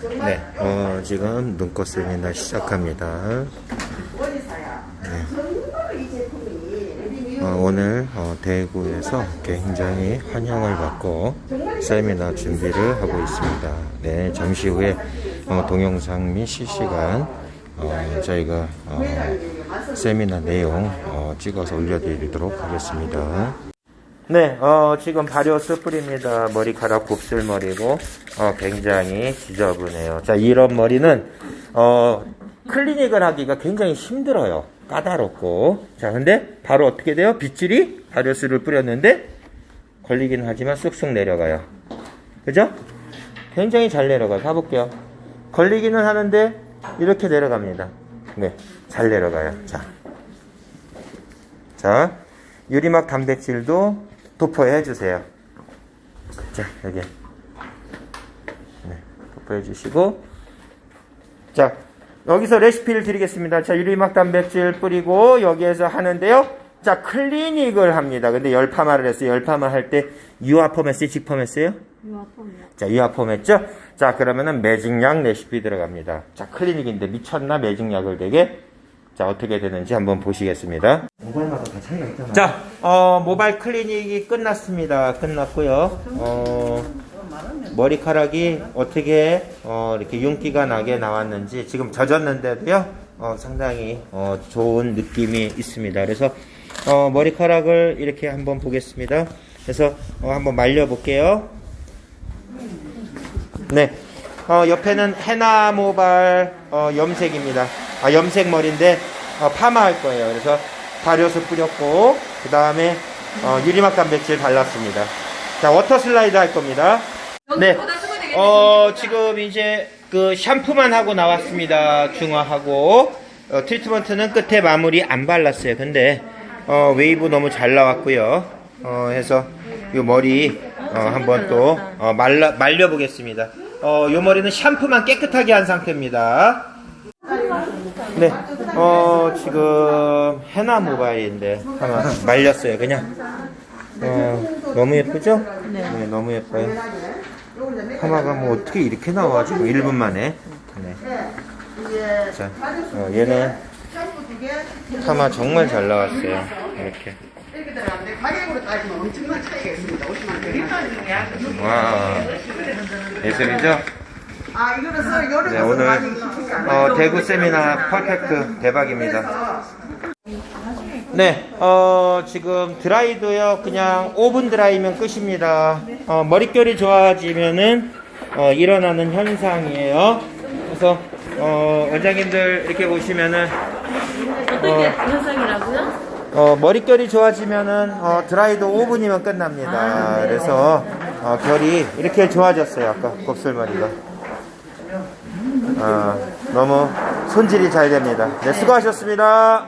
네, 어, 지금 눈꽃 세미나 시작합니다. 네. 어, 오늘 어, 대구에서 굉장히 환영을 받고 세미나 준비를 하고 있습니다. 네, 잠시 후에 어, 동영상 및 실시간 어, 저희가 어, 세미나 내용 어, 찍어서 올려드리도록 하겠습니다. 네, 어, 지금 발효 스프입니다. 머리카락 곱슬머리고, 어, 굉장히 지저분해요. 자, 이런 머리는, 어, 클리닉을 하기가 굉장히 힘들어요. 까다롭고. 자, 근데 바로 어떻게 돼요? 빗질이 발효수를 뿌렸는데, 걸리긴 하지만 쑥쑥 내려가요. 그죠? 굉장히 잘 내려가요. 가볼게요. 걸리기는 하는데, 이렇게 내려갑니다. 네, 잘 내려가요. 자. 자, 유리막 단백질도 도포해 주세요. 자, 여기. 네, 도포해 주시고. 자, 여기서 레시피를 드리겠습니다. 자, 유리막 단백질 뿌리고 여기에서 하는데요. 자, 클리닉을 합니다. 근데 열파마를 했어요. 열파마 할 때 유아폼 했어요? 직폼 했어요? 유아폼이요. 자, 유아폼 했죠? 자, 그러면은 매직약 레시피 들어갑니다. 자, 클리닉인데 미쳤나? 매직약을 되게? 자, 어떻게 되는지 한번 보시겠습니다. 모바일마다 다 차이가 있잖아. 자, 어, 모바일 클리닉이 끝났습니다. 끝났고요. 어, 머리카락이 어떻게 어, 이렇게 윤기가 나게 나왔는지 지금 젖었는데도요. 어, 상당히 어, 좋은 느낌이 있습니다. 그래서 어, 머리카락을 이렇게 한번 보겠습니다. 그래서 어, 한번 말려 볼게요. 네. 어, 옆에는 헤나 모발 어, 염색입니다. 아, 염색 머리인데 어, 파마할 거예요. 그래서 발효수 뿌렸고 그 다음에 어, 유리막 단백질 발랐습니다. 자, 워터 슬라이드 할 겁니다. 네. 어, 지금 이제 그 샴푸만 하고 나왔습니다. 중화하고 어, 트리트먼트는 끝에 마무리 안 발랐어요. 근데 어, 웨이브 너무 잘 나왔고요. 어, 해서 이 머리 어, 한번 또 어, 말라 말려 보겠습니다. 어, 이 머리는 샴푸만 깨끗하게 한 상태입니다. 네, 어, 지금 헤나 모바일인데 아마 말렸어요. 그냥 어, 너무 예쁘죠? 네. 너무 예뻐요. 파마가 뭐 어떻게 이렇게 나와 지금 1분 만에. 네. 자, 어, 얘는 파마 정말 잘 나왔어요. 이렇게. 가격으로 따지면 엄청난 차이가 있습니다. 50만 원. 와, 예술이죠? 아, 이거는 서 요리 네, 오늘 어, 대구 세미나 퍼펙트 대박입니다. 네, 어, 지금 드라이도요, 그냥 5분 드라이면 끝입니다. 어, 머릿결이 좋아지면은, 어, 일어나는 현상이에요. 그래서, 어, 원장님들 이렇게 보시면은, 어떻게 현상이라고요? 어, 머릿결이 좋아지면은, 어, 드라이도 5분이면 끝납니다. 그래서, 어, 결이 이렇게 좋아졌어요. 아까 곱슬머리가. 어, 너무 손질이 잘 됩니다. 네, 수고하셨습니다.